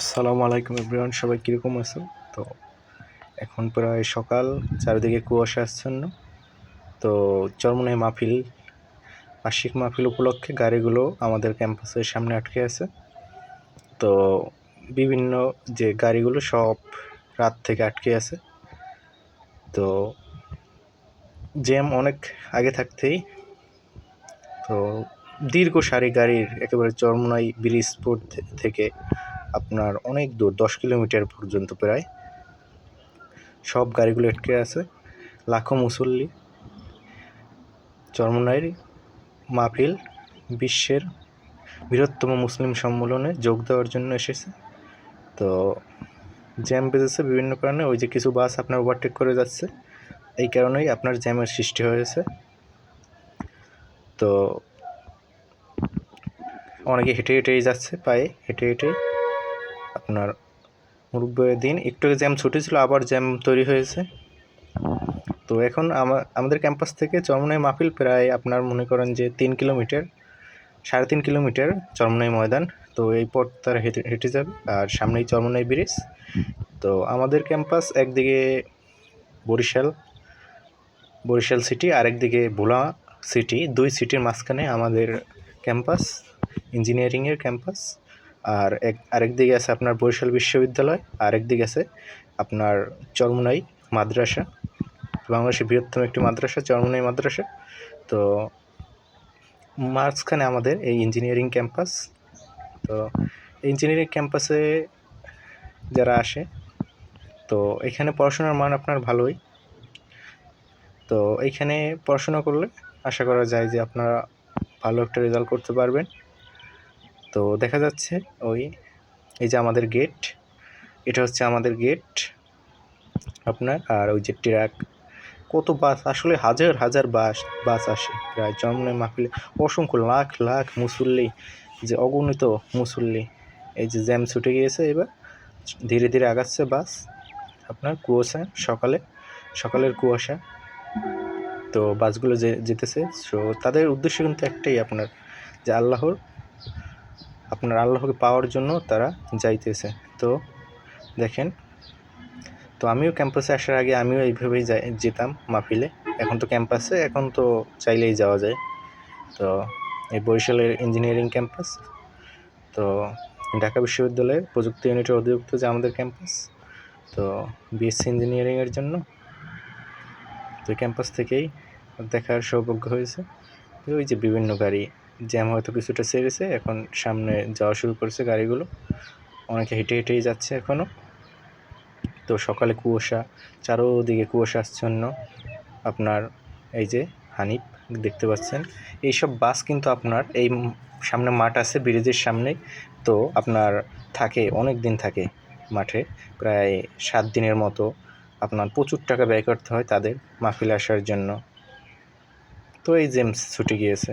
আসসালামু আলাইকুম এভরিওয়ান, সবাই কীরকম আছো তো এখন প্রায় সকাল, চারিদিকে কুয়াশা আচ্ছন্ন। তো চরমনাই মাহফিল, বার্ষিক মাহফিল উপলক্ষে গাড়িগুলো আমাদের ক্যাম্পাসের সামনে আটকে আছে। তো বিভিন্ন যে গাড়িগুলো সব রাত থেকে আটকে আছে। তো জ্যাম অনেক আগে থাকতেই, তো দীর্ঘ সারি গাড়ির একেবারে চরমনাই ব্রিজ থেকে আপনার অনেক দূর, দশ কিলোমিটার পর্যন্ত প্রায়। সব গাড়িগুলো আটকে আছে। লাখো মুসল্লি চরমনাইয়ের মাহফিল, বিশ্বের বৃহত্তম মুসলিম সম্মেলনে যোগ দেওয়ার জন্য এসেছে। তো জ্যাম বেঁধেছে বিভিন্ন কারণে, ওই যে কিছু বাস আপনার ওভারটেক করে যাচ্ছে। এই কারণেই আপনার জ্যামের সৃষ্টি হয়েছে। তো অনেকে হেঁটে হেঁটেই যাচ্ছে, পায়ে হেঁটে হেঁটেই আপনার মুরব্বীর দিন। একটু জ্যাম ছুটি ছিল, আবার জ্যাম তৈরি হয়েছে। তো এখন আমাদের ক্যাম্পাস থেকে চরমনাই মাহফিল প্রায় আপনার মনে করেন যে তিন কিলোমিটার, সাড়ে তিন কিলোমিটার চরমনাই ময়দান। তো এই পথ তারা হেঁটে হেঁটে যাবে, আর সামনেই চরমনাই ব্রিজ। তো আমাদের ক্যাম্পাস একদিকে বরিশাল বরিশাল সিটি আরেকদিকে ভোলা সিটি। দুই সিটির মাঝখানে আমাদের ক্যাম্পাস, ইঞ্জিনিয়ারিংয়ের ক্যাম্পাস। আর এক, আরেক দিকে আছে আপনার বরিশাল বিশ্ববিদ্যালয়, আরেক দিকে আছে আপনার চরমুনাই মাদ্রাসা। বাংলাদেশের বৃহত্তম একটি মাদ্রাসা, চরমুনাই মাদ্রাসা। তো মাঝখানে আমাদের এই ইঞ্জিনিয়ারিং ক্যাম্পাস তো ইঞ্জিনিয়ারিং ক্যাম্পাসে যারা আসে, তো এখানে পড়াশোনার মান আপনার ভালোই। তো এইখানে পড়াশোনা করলে আশা করা যায় যে আপনারা ভালো একটা রেজাল্ট করতে পারবেন। তো দেখা যাচ্ছে ওই, এই যে আমাদের গেট এটা হচ্ছে আমাদের গেট আপনার, আর ওই যে ট্রাক কত বাস আসলে হাজার হাজার বাস বাস আসে প্রায় জন্মে মাহফিলে। অসংখ্য লাখ লাখ মুসল্লি, যে অগণিত মুসল্লি, এই যে জ্যাম ছুটে গিয়েছে এবার, ধীরে ধীরে আগাচ্ছে বাস আপনার কুয়াশা সকালে, সকালের কুয়াশা। তো বাসগুলো যে, যেতেছে সো তাদের উদ্দেশ্য কিন্তু একটাই আপনার, যে আল্লাহর আপনার আল্লাহকে পাওয়ার জন্য তারা যাইতেছে। তো দেখেন, তো আমিও ক্যাম্পাসে আসার আগে আমিও এইভাবেই যাই, যেতাম মাহফিলে। এখন তো ক্যাম্পাসে, এখন তো চাইলেই যাওয়া যায়। তো এই বরিশালের ইঞ্জিনিয়ারিং ক্যাম্পাস তো ঢাকা বিশ্ববিদ্যালয়ের প্রযুক্তি ইউনিটের অধিভুক্ত যে আমাদের ক্যাম্পাস তো বিএসসি ইঞ্জিনিয়ারিংয়ের জন্য। তো ক্যাম্পাস থেকেই দেখার সৌভাগ্য হয়েছে ওই যে বিভিন্ন গাড়ি জ্যাম হয়তো কিছুটা সেরেছে এখন সামনে যাওয়া শুরু করেছে গাড়িগুলো। অনেকে হেঁটে হেঁটেই যাচ্ছে এখনও তো সকালে কুয়াশা, চারোদিকে কুয়াশা আচ্ছন্ন। আপনার এই যে হানিফ দেখতে পাচ্ছেন, এইসব বাস কিন্তু আপনার এই সামনে মাঠ আছে, ব্রিজের সামনে। তো আপনার থাকে অনেক দিন থাকে মাঠে, প্রায় সাত দিনের মতো আপনার প্রচুর টাকা ব্যয় করতে হয় তাদের মাহফিল আসার জন্য। তো এই জেমস ছুটে গিয়েছে।